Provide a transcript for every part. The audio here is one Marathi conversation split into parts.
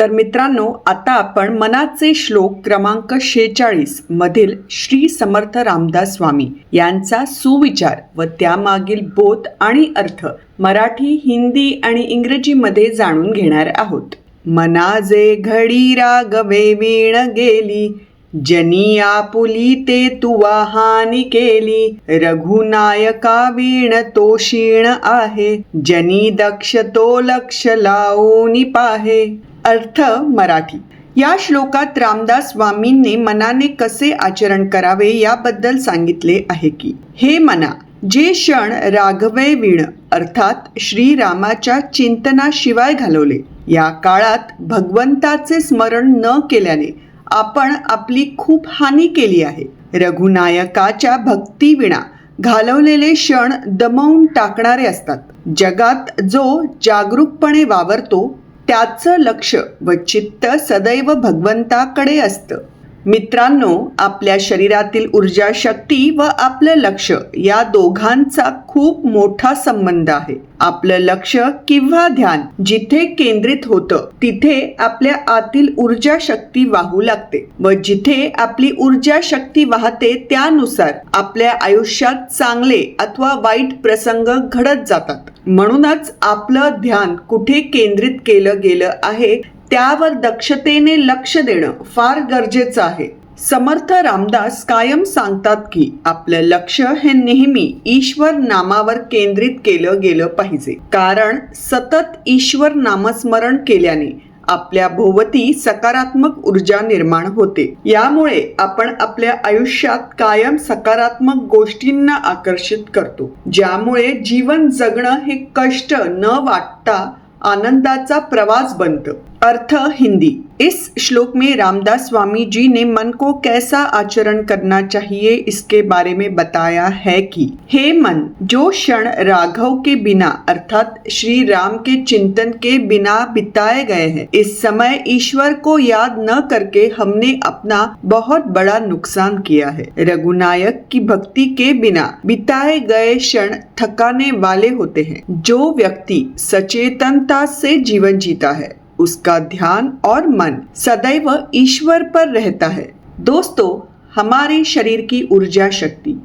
तर मित्रांनो आता आपण मनाचे श्लोक क्रमांक शेचाळीस मधील श्री समर्थ रामदास स्वामी यांचा सुविचार व त्यामागील बोध आणि अर्थ मराठी हिंदी आणि इंग्रजीमध्ये जाणून घेणार आहोत. मनाजे घडी रागवे वीण गेली जनी आपुली ते तुवा हानी केली रघुनायका वीण तो क्षीण आहे जनी दक्ष तो लक्ष लावून पाहे. अर्थ मराठी. या श्लोकात रामदास स्वामींनी मनाने कसे आचरण करावे याबद्दल सांगितले आहे की हे मना जे क्षण राघवे वीण अर्थात श्रीरामाच्या चिंतनाशिवाय घालवले या काळात भगवंताचे स्मरण न केल्याने आपण आपली खूप हानी केली आहे. रघुनायकाच्या भक्तीविणा घालवलेले क्षण दमवून टाकणारे असतात. जगात जो जागरूकपणे वावरतो त्याचं लक्ष व चित्त सदैव भगवंताकडे असतं. मित्रांनो आपल्या शरीरातील ऊर्जा शक्ती व आपलं लक्ष या दोघांचा खूप मोठा संबंध आहे. आपलं लक्ष किंवा ध्यान जिथे केंद्रित होतं तिथे आपल्या आतील ऊर्जा शक्ती वाहू लागते व जिथे आपली ऊर्जा शक्ती वाहते त्यानुसार आपल्या आयुष्यात चांगले अथवा वाईट प्रसंग घडत जातात. म्हणूनच आपलं ध्यान कुठे केंद्रित केलं गेलं आहे त्यावर दक्षतेने लक्ष देणं फार गरजेचं आहे. समर्थ रामदास कायम सांगतात की आपलं लक्ष हे नेहमी ईश्वर नामावर केंद्रित केलं गेलं पाहिजे. कारण सतत ईश्वर नामस्मरण केल्याने आपल्या भोवती सकारात्मक ऊर्जा निर्माण होते. यामुळे आपण आपल्या आयुष्यात कायम सकारात्मक गोष्टींना आकर्षित करतो. ज्यामुळे जीवन जगणं हे कष्ट न वाटता आनंदाचा प्रवास बनतं. अर्थ हिंदी। इस श्लोक में रामदास स्वामी जी ने मन को कैसा आचरण करना चाहिए इसके बारे में बताया है कि, हे मन, जो क्षण राघव के बिना, अर्थात श्री राम के चिंतन के बिना बिताए गए हैं, इस समय ईश्वर को याद न करके हमने अपना बहुत बड़ा नुकसान किया है। रघुनायक की भक्ति के बिना बिताए गए क्षण थकाने वाले होते हैं। जो व्यक्ति सचेतनता से जीवन जीता है उसका ध्यान और मन सदैव ईश्वर पर रहता है। दोस्तों हमारे शरीर की ऊर्जा शक्ति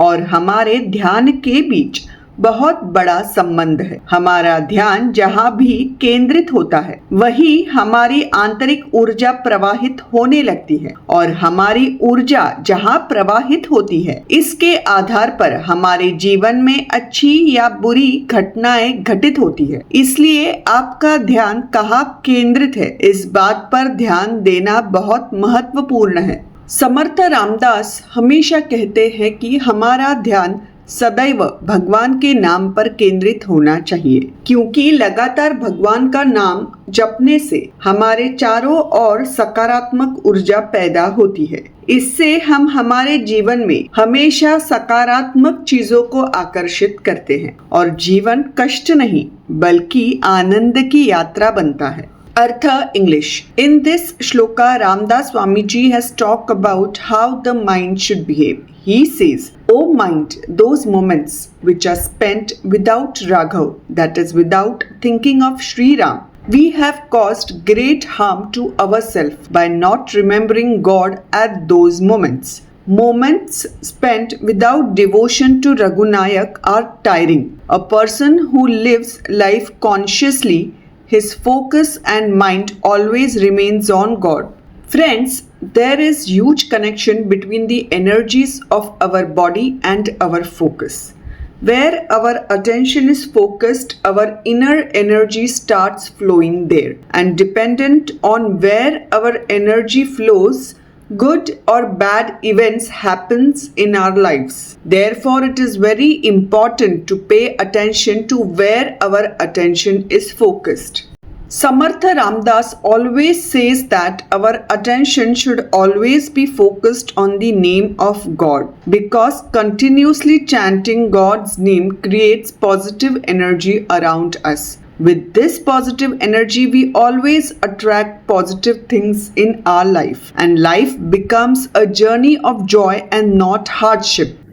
और हमारे ध्यान के बीच बहुत बड़ा संबंध है। हमारा ध्यान जहाँ भी केंद्रित होता है, वही हमारी आंतरिक ऊर्जा प्रवाहित होने लगती है और हमारी ऊर्जा जहाँ प्रवाहित होती है, इसके आधार पर हमारे जीवन में अच्छी या बुरी घटनाएँ घटित होती है। इसलिए आपका ध्यान कहाँ केंद्रित है, इस बात पर ध्यान देना बहुत महत्वपूर्ण है। समर्थ रामदास हमेशा कहते हैं कि हमारा ध्यान सदैव भगवान के नाम पर केंद्रित होना चाहिए क्योंकि लगातार भगवान का नाम जपने से हमारे चारों ओर सकारात्मक ऊर्जा पैदा होती है। इससे हम हमारे जीवन में हमेशा सकारात्मक चीज़ों को आकर्षित करते हैं और जीवन कष्ट नहीं बल्कि आनंद की यात्रा बनता है। अर्थ English. In this shloka, Ramdas Swamiji has talked about how the mind should behave He says, O mind, those moments which are spent without Raghav, that is, without thinking of Sri Ram, we have caused great harm to ourselves by not remembering God at those moments. Moments spent without devotion to Raghunayak are tiring. A person who lives life consciously his focus and mind always remains on God. Friends, there is huge connection between the energies of our body and our focus. Where our attention is focused, our inner energy starts flowing there. And dependent on where our energy flows, good or bad events happens in our lives therefore it is very important to pay attention to where our attention is focused Samartha Ramdas always says that our attention should always be focused on the name of God because continuously chanting God's name creates positive energy around us. With this positive energy, we always attract positive things in our life, and life becomes a journey of joy and not hardship.